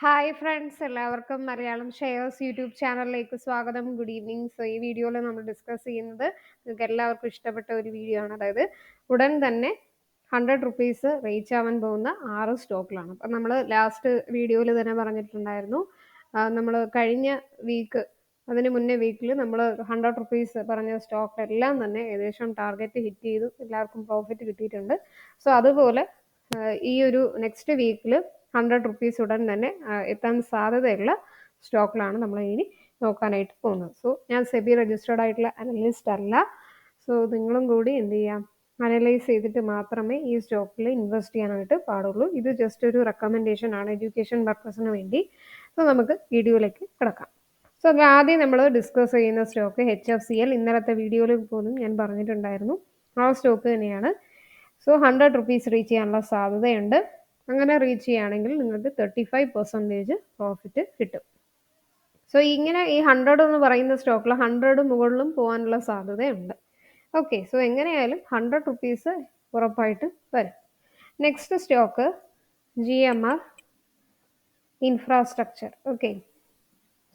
Hi friends എല്ലാവർക്കും Malayalam shares YouTube ചാനലിലേക്ക് സ്വാഗതം. ഗുഡ് ഈവനിങ് സോ ഈ വീഡിയോയിൽ നമ്മൾ ഡിസ്കസ് ചെയ്യുന്നത് നിങ്ങൾക്ക് എല്ലാവർക്കും ഇഷ്ടപ്പെട്ട ഒരു വീഡിയോ ആണ്. അതായത് ഉടൻ തന്നെ ഹൺഡ്രഡ് റുപ്പീസ് റീച്ച് ആവാൻ പോകുന്ന ആറ് സ്റ്റോക്കിലാണ് അപ്പം നമ്മൾ ലാസ്റ്റ് വീഡിയോയിൽ തന്നെ പറഞ്ഞിട്ടുണ്ടായിരുന്നു. നമ്മൾ കഴിഞ്ഞ വീക്ക് അതിന് മുന്നേ വീക്കിൽ നമ്മൾ ഹൺഡ്രഡ് റുപ്പീസ് പറഞ്ഞ സ്റ്റോക്ക് എല്ലാം തന്നെ ഏകദേശം ടാർഗറ്റ് ഹിറ്റ് ചെയ്തു. എല്ലാവർക്കും പ്രോഫിറ്റ് കിട്ടിയിട്ടുണ്ട്. സോ അതുപോലെ ഈ ഒരു നെക്സ്റ്റ് വീക്കിൽ ഹൺഡ്രഡ് റുപ്പീസ് ഉടൻ തന്നെ എത്താൻ സാധ്യതയുള്ള സ്റ്റോക്കിലാണ് നമ്മൾ ഇനി നോക്കാനായിട്ട് പോകുന്നത്. സോ ഞാൻ സെബി രജിസ്റ്റേർഡ് ആയിട്ടുള്ള അനലിസ്റ്റ് അല്ല. സോ നിങ്ങളും കൂടി എന്ത് ചെയ്യാം? അനലൈസ് ചെയ്തിട്ട് മാത്രമേ ഈ സ്റ്റോക്കിൽ ഇൻവെസ്റ്റ് ചെയ്യാനായിട്ട് പാടുള്ളൂ. ഇത് ജസ്റ്റ് ഒരു റെക്കമെൻഡേഷൻ ആണ് എഡ്യൂക്കേഷൻ പർപ്പസിന് വേണ്ടി. സോ നമുക്ക് വീഡിയോയിലേക്ക് കിടക്കാം. സോ ആദ്യം നമ്മൾ ഡിസ്കസ് ചെയ്യുന്ന stock H F C L ഇന്നലത്തെ വീഡിയോയിൽ പോലും ഞാൻ പറഞ്ഞിട്ടുണ്ടായിരുന്നു. ആ സ്റ്റോക്ക് തന്നെയാണ്. സോ ഹൺഡ്രഡ് റുപ്പീസ് റീച്ച് ചെയ്യാനുള്ള സാധ്യതയുണ്ട്. അങ്ങനെ റീച്ച് ചെയ്യുകയാണെങ്കിൽ നിങ്ങൾക്ക് തേർട്ടി ഫൈവ് പെർസെന്റേജ് പ്രോഫിറ്റ് കിട്ടും. സോ ഇങ്ങനെ ഈ ഹൺഡ്രഡ് എന്ന് പറയുന്ന സ്റ്റോക്കിൽ ഹൺഡ്രഡ് മുകളിലും പോകാനുള്ള സാധ്യതയുണ്ട്. ഓക്കെ സോ എങ്ങനെയായാലും ഹൺഡ്രഡ് റുപ്പീസ് ഉറപ്പായിട്ട് വരും. Next stock G M R infrastructure okay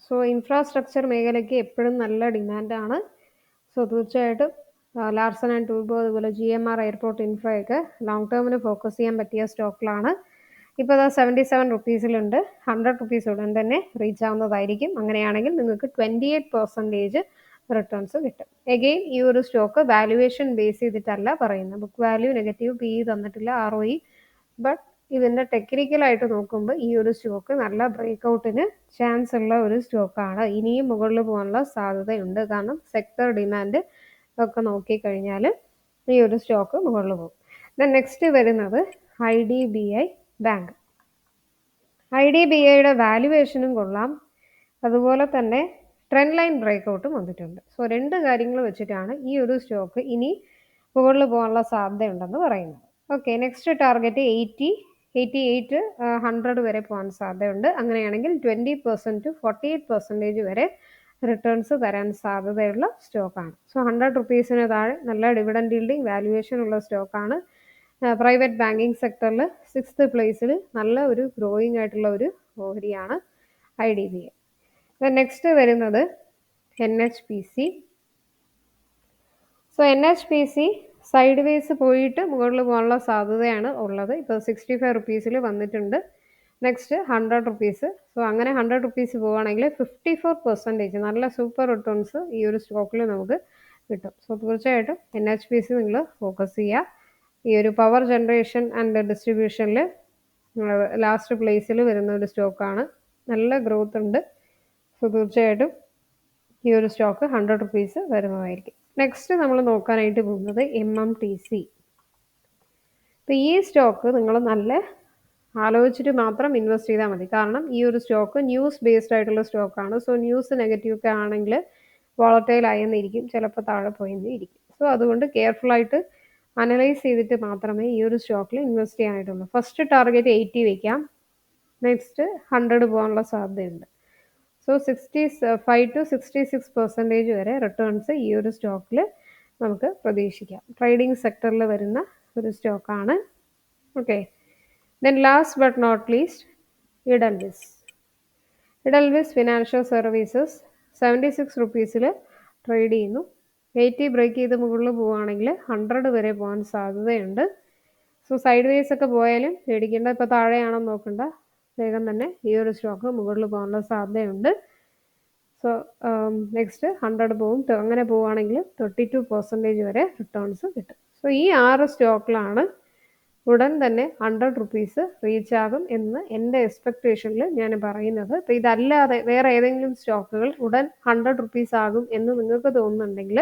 so infrastructure മേഖലയ്ക്ക് എപ്പോഴും നല്ല ഡിമാൻഡാണ് സോ തീർച്ചയായിട്ടും ലാർസൺ ആൻഡ് ടൂബോ അതുപോലെ ജി എം ആർ എയർപോർട്ട് ഇൻഫ്രയൊക്കെ ലോങ് ടേമിന് ഫോക്കസ് ചെയ്യാൻ പറ്റിയ സ്റ്റോക്കിലാണ്. ഇപ്പോൾ അത് സെവന്റി സെവൻ റുപ്പീസിലുണ്ട് ഹൺഡ്രഡ് റുപ്പീസ് ഉടൻ തന്നെ റീച്ച് ആവുന്നതായിരിക്കും. അങ്ങനെയാണെങ്കിൽ നിങ്ങൾക്ക് ട്വന്റി എയ്റ്റ് പെർസെന്റേജ് റിട്ടേൺസ് കിട്ടും. എഗെയിൻ ഈ ഒരു സ്റ്റോക്ക് വാല്യുവേഷൻ ബേസ് ചെയ്തിട്ടല്ല പറയുന്നത്. ബുക്ക് വാല്യൂ നെഗറ്റീവ് പി തന്നിട്ടില്ല ആർ ഒ ഇ ബട്ട് ഇതിന്റെ ടെക്നിക്കലായിട്ട് നോക്കുമ്പോൾ ഈ ഒരു സ്റ്റോക്ക് നല്ല ബ്രേക്ക് ഔട്ടിന് ചാൻസ് ഉള്ള ഒരു സ്റ്റോക്കാണ്. ഇനിയും മുകളിൽ പോകാനുള്ള സാധ്യതയുണ്ട്. കാരണം സെക്ടർ ഡിമാൻഡ് ഒക്കെ നോക്കിക്കഴിഞ്ഞാൽ ഈ ഒരു സ്റ്റോക്ക് മുകളിൽ പോകും. ദെൻ നെക്സ്റ്റ് വരുന്നത് I D B I bank I D B ഐയുടെ വാല്യുവേഷനും കൊള്ളാം. അതുപോലെ തന്നെ ട്രെൻഡ് ലൈൻ ബ്രേക്ക് ഔട്ടും വന്നിട്ടുണ്ട്. സോ രണ്ട് കാര്യങ്ങൾ വെച്ചിട്ടാണ് ഈ ഒരു സ്റ്റോക്ക് ഇനി മുകളിൽ പോകാനുള്ള സാധ്യതയുണ്ടെന്ന് പറയുന്നത്. Okay next target eighty eighty eight hundred വരെ പോകാൻ സാധ്യതയുണ്ട്. അങ്ങനെയാണെങ്കിൽ twenty percent to forty eight percentage വരെ റിട്ടേൺസ് തരാൻ സാധ്യതയുള്ള സ്റ്റോക്കാണ് സോ ഹൺഡ്രഡ് റുപ്പീസിന് താഴെ നല്ല ഡിവിഡൻഡ് ഈൽഡിങ് വാല്യുവേഷൻ ഉള്ള സ്റ്റോക്കാണ് പ്രൈവറ്റ് ബാങ്കിങ് സെക്ടറിൽ സിക്സ്ത് പ്ലേസിൽ നല്ല ഒരു ഗ്രോയിങ് ആയിട്ടുള്ള ഒരു ഓഹരിയാണ് I D B I next വരുന്നത് N H P C so N H P C sideways പോയിട്ട് മുകളിൽ പോകാനുള്ള സാധ്യതയാണ് ഉള്ളത്. ഇപ്പോൾ സിക്സ്റ്റി ഫൈവ് റുപ്പീസിൽ വന്നിട്ടുണ്ട്. നെക്സ്റ്റ് ഹൺഡ്രഡ് റുപ്പീസ് സോ അങ്ങനെ ഹൺഡ്രഡ് റുപ്പീസ് പോവുകയാണെങ്കിൽ ഫിഫ്റ്റി ഫോർ പെർസെന്റേജ് നല്ല സൂപ്പർ റിട്ടേൺസ് ഈ ഒരു സ്റ്റോക്കിൽ നമുക്ക് കിട്ടും. സോ തീർച്ചയായിട്ടും എൻ എച്ച് പി സി നിങ്ങൾ ഫോക്കസ് ചെയ്യുക ഈ ഒരു പവർ ജനറേഷൻ ആൻഡ് ഡിസ്ട്രിബ്യൂഷനിൽ ലാസ്റ്റ് പ്ലേസിൽ വരുന്ന ഒരു സ്റ്റോക്കാണ് നല്ല ഗ്രോത്ത് ഉണ്ട്. സോ തീർച്ചയായിട്ടും ഈ ഒരു സ്റ്റോക്ക് ഹൺഡ്രഡ് റുപ്പീസ് വരുന്നതായിരിക്കും. നെക്സ്റ്റ് നമ്മൾ നോക്കാനായിട്ട് പോകുന്നത് എം എം ടി സി അപ്പോൾ ഈ സ്റ്റോക്ക് നിങ്ങൾ നല്ല ആലോചിച്ചിട്ട് മാത്രം ഇൻവെസ്റ്റ് ചെയ്താൽ മതി. കാരണം ഈ ഒരു സ്റ്റോക്ക് ന്യൂസ് ബേസ്ഡ് ആയിട്ടുള്ള സ്റ്റോക്കാണ് സോ ന്യൂസ് നെഗറ്റീവ് ഒക്കെ ആണെങ്കിൽ വോളറ്റൈൽ ആയെന്നിരിക്കും ചിലപ്പോൾ താഴെ പോയെന്നിരിക്കും സോ അതുകൊണ്ട് കെയർഫുള്ളായിട്ട് അനലൈസ് ചെയ്തിട്ട് മാത്രമേ ഈ ഒരു സ്റ്റോക്കിൽ ഇൻവെസ്റ്റ് ചെയ്യാനായിട്ടുള്ളൂ. ഫസ്റ്റ് ടാർഗറ്റ് എയ്റ്റി വയ്ക്കാം നെക്സ്റ്റ് ഹൺഡ്രഡ് പോകാനുള്ള സാധ്യതയുണ്ട്. So sixty five to sixty six percentage വരെ റിട്ടേൺസ് ഈ ഒരു സ്റ്റോക്കിൽ നമുക്ക് പ്രതീക്ഷിക്കാം. ട്രേഡിംഗ് സെക്ടറിൽ വരുന്ന ഒരു സ്റ്റോക്കാണ് okay then last but not least Edelweiss Edelweiss financial services seventy six റുപ്പീസിൽ trade ചെയ്യുന്നു. എയ്റ്റി ബ്രേക്ക് ചെയ്ത് മുകളിൽ പോവുകയാണെങ്കിൽ ഹൺഡ്രഡ് വരെ പോകാൻ സാധ്യതയുണ്ട്. സോ സൈഡ് വേസ് ഒക്കെ പോയാലും പേടിക്കേണ്ട ഇപ്പോൾ താഴെയാണെന്ന് നോക്കണ്ട. വേഗം തന്നെ ഈ ഒരു സ്റ്റോക്ക് മുകളിൽ പോകാനുള്ള സാധ്യതയുണ്ട്. സോ നെക്സ്റ്റ് ഹൺഡ്രഡ് പോവും. അങ്ങനെ പോവുകയാണെങ്കിൽ തേർട്ടി ടു പെർസെന്റേജ് വരെ റിട്ടേൺസ് കിട്ടും. സോ ഈ ആറ് സ്റ്റോക്കിലാണ് ഉടൻ തന്നെ ഹൺഡ്രഡ് റുപ്പീസ് റീച്ച് ആകും എന്ന് എന്റെ എക്സ്പെക്റ്റേഷനിൽ ഞാൻ പറയുന്നത്. അപ്പോൾ ഇതല്ലാതെ വേറെ ഏതെങ്കിലും സ്റ്റോക്കുകൾ ഉടൻ ഹൺഡ്രഡ് റുപ്പീസ് ആകും എന്ന് നിങ്ങൾക്ക് തോന്നുന്നുണ്ടെങ്കിൽ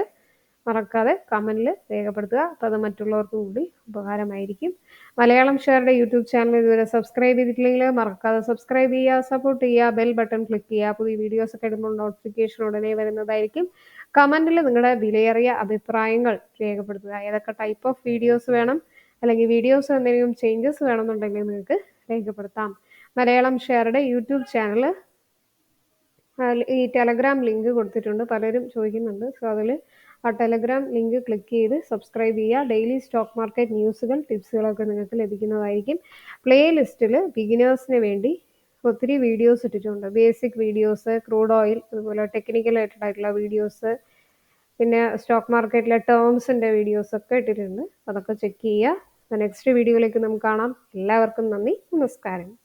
മറക്കാതെ കമന്റിൽ രേഖപ്പെടുത്തുക. അപ്പോൾ അത് മറ്റുള്ളവർക്കും കൂടി ഉപകാരമായിരിക്കും. മലയാളം ഷെയറുടെ യൂട്യൂബ് ചാനൽ ഇതുവരെ സബ്സ്ക്രൈബ് ചെയ്തിട്ടില്ലെങ്കിൽ മറക്കാതെ സബ്സ്ക്രൈബ് ചെയ്യുക സപ്പോർട്ട് ചെയ്യുക ബെൽ ബട്ടൺ ക്ലിക്ക് ചെയ്യുക. പുതിയ വീഡിയോസ് ഒക്കെ ഇടുമ്പോൾ നോട്ടിഫിക്കേഷൻ ഉടനെ വരുന്നതായിരിക്കും. കമന്റിൽ നിങ്ങളുടെ വിലയേറിയ അഭിപ്രായങ്ങൾ രേഖപ്പെടുത്തുക. ഏതൊക്കെ ടൈപ്പ് ഓഫ് വീഡിയോസ് വേണം? അല്ലെങ്കിൽ വീഡിയോസ് എന്തെങ്കിലും ചേഞ്ചസ് വേണമെന്നുണ്ടെങ്കിൽ നിങ്ങൾക്ക് രേഖപ്പെടുത്താം. മലയാളം ഷെയറുടെ യൂട്യൂബ് ചാനൽ ഈ ടെലഗ്രാം ലിങ്ക് കൊടുത്തിട്ടുണ്ട്. പലരും ചോദിക്കുന്നുണ്ട്. സോ അതിൽ ആ ടെലഗ്രാം ലിങ്ക് ക്ലിക്ക് ചെയ്ത് സബ്സ്ക്രൈബ് ചെയ്യുക. ഡെയിലി സ്റ്റോക്ക് മാർക്കറ്റ് ന്യൂസുകൾ ടിപ്സുകളൊക്കെ നിങ്ങൾക്ക് ലഭിക്കുന്നതായിരിക്കും. പ്ലേ ലിസ്റ്റിൽ ബിഗിനേഴ്സിന് വേണ്ടി ഒത്തിരി വീഡിയോസ് ഇട്ടിട്ടുണ്ട്. ബേസിക് വീഡിയോസ് ക്രൂഡ് ഓയിൽ അതുപോലെ ടെക്നിക്കൽ ആയിട്ടുള്ള വീഡിയോസ് പിന്നെ സ്റ്റോക്ക് മാർക്കറ്റിലെ ടേംസിന്റെ വീഡിയോസൊക്കെ ഇട്ടിട്ടുണ്ട്. അതൊക്കെ ചെക്ക് ചെയ്യുക. നെക്സ്റ്റ് വീഡിയോയിലേക്ക് നമുക്ക് കാണാം. എല്ലാവർക്കും നന്ദി നമസ്കാരം.